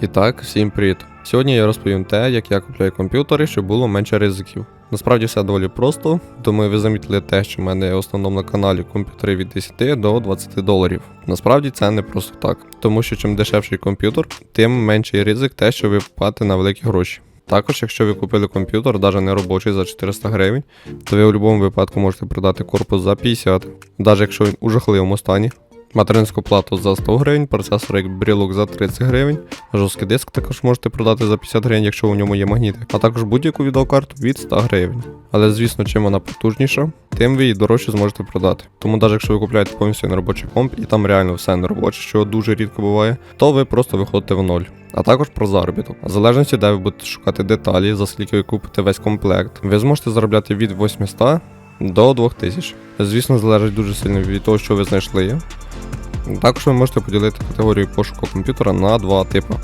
І так, всім привіт. Сьогодні я розповім те, як я купляю комп'ютери, щоб було менше ризиків. Насправді все доволі просто. Думаю, ви замітили те, що в мене в основному на каналі комп'ютери від 10 до 20 доларів. Насправді це не просто так, тому що чим дешевший комп'ютер, тим менший ризик те, що ви впадете на великі гроші. Також, якщо ви купили комп'ютер, навіть не робочий за 400 гривень, то ви в будь-якому випадку можете продати корпус за 50, навіть якщо він у жахливому стані. Материнську плату за 100 гривень, процесор як брілок за 30 гривень, жорсткий диск також можете продати за 50 гривень, якщо у ньому є магніти, а також будь-яку відеокарту від 100 гривень. Але звісно, чим вона потужніша, тим ви її дорожче зможете продати. Тому навіть якщо ви купляєте повністю неробочий комп і там реально все неробоче, що дуже рідко буває, то ви просто виходите в ноль. А також про заробіток. В залежності, де ви будете шукати деталі, за скільки ви купите весь комплект, ви зможете заробляти від 800 до 2000. Звісно, залежить дуже сильно від того, що ви знайшли. Також ви можете поділити категорію пошуку комп'ютера на два типи.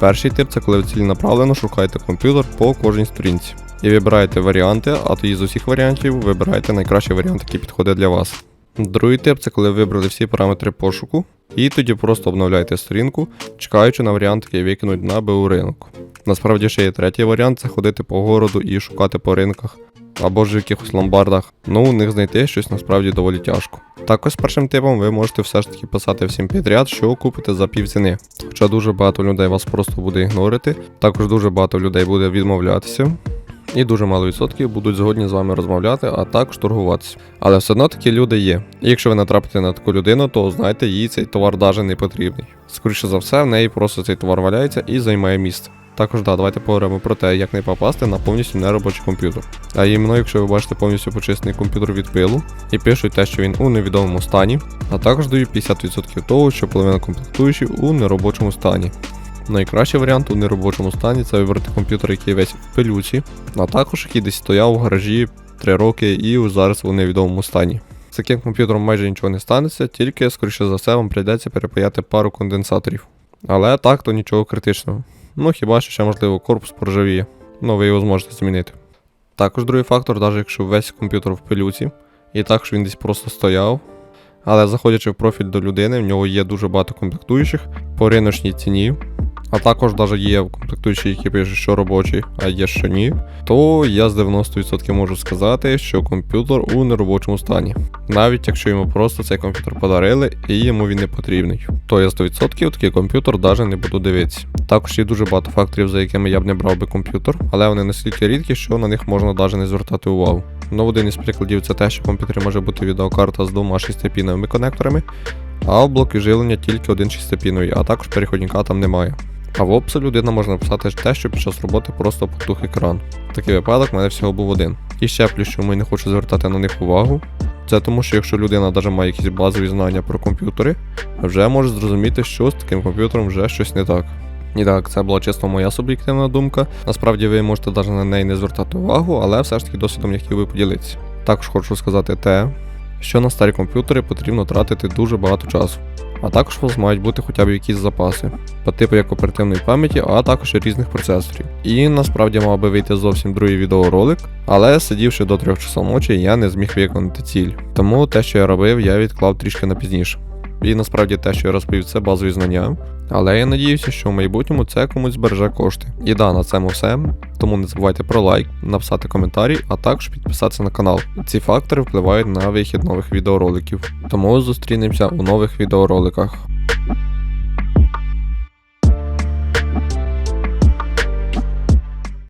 Перший тип це коли ви ціленаправленно шукаєте комп'ютер по кожній сторінці. І вибираєте варіанти, а тоді з усіх варіантів вибираєте найкращий варіант, який підходить для вас. Другий тип це коли ви вибрали всі параметри пошуку, і тоді просто обновляєте сторінку, чекаючи на варіант, який викинуть на БУ ринок. Насправді ще є третій варіант це ходити по городу і шукати по ринках або ж в якихось ломбардах. Ну, у них знайти щось насправді доволі тяжко. Також першим типом ви можете все ж таки писати всім підряд, що купите за півціни. Хоча дуже багато людей вас просто буде ігнорити, також дуже багато людей буде відмовлятися. І дуже мало відсотків будуть згодні з вами розмовляти, а також торгуватися. Але все одно такі люди є. І якщо ви натрапите на таку людину, то знайте, їй цей товар навіть не потрібний. Скоріше за все, в неї просто цей товар валяється і займає місце. Також да, давайте поговоримо про те, як не попасти на повністю неробочий комп'ютер. А іменно, якщо ви бачите повністю почистений комп'ютер від пилу і пишуть те, що він у невідомому стані, а також дають 50% того, що половина комплектуючих у неробочому стані. Найкращий варіант у неробочому стані це вибрати комп'ютер, який весь в пилюці, а також який десь стояв у гаражі 3 роки і зараз у невідомому стані. З таким комп'ютером майже нічого не станеться, тільки, скоріше за все, вам прийдеться перепаяти пару конденсаторів. Але так то нічого критичного. Ну хіба що ще можливо корпус поржавіє, ну ви його зможете змінити. Також другий фактор, навіть якщо весь комп'ютер в пилюці, і також він десь просто стояв. Але заходячи в профіль до людини, в нього є дуже багато комплектуючих по риночній ціні, а також навіть є комплектуючі, які пишуть, що робочий, а є що ні, то я з 90% можу сказати, що комп'ютер у неробочому стані. Навіть якщо йому просто цей комп'ютер подарили і йому він не потрібний, то я 100% такий комп'ютер навіть не буду дивитися. Також є дуже багато факторів, за якими я б не брав би комп'ютер, але вони настільки рідкі, що на них можна навіть не звертати увагу. Ну, один із прикладів це те, що в комп'ютері може бути відеокарта з двома шестипіновими конекторами, а в блокі живлення тільки один шестипіновий, а також переходника там немає. А в описі людина може написати те, що під час роботи просто потух екран. Такий випадок в мене всього був один. І ще плюс, що ми не хочу звертати на них увагу. Це тому, що якщо людина навіть має якісь базові знання про комп'ютери, вже може зрозуміти, що з таким комп'ютером вже щось не так. І так, це була чисто моя суб'єктивна думка. Насправді ви можете навіть на неї не звертати увагу, але все ж таки досвідом я хотів би поділитися. Також хочу сказати те, що на старі комп'ютери потрібно тратити дуже багато часу. А також у вас мають бути хоча б якісь запаси, по типу як оперативної пам'яті, а також і різних процесорів. І насправді мав би вийти зовсім другий відеоролик, але сидівши до 3 часов ночі, я не зміг виконати ціль. Тому те, що я робив, я відклав трішки на пізніше. І насправді те, що я розповів, це базові знання. Але я надіюся, що в майбутньому це комусь збереже кошти. І да, на цьому все. Тому не забувайте про лайк, написати коментарі, а також підписатися на канал. Ці фактори впливають на вихід нових відеороликів. Тому зустрінемося у нових відеороликах.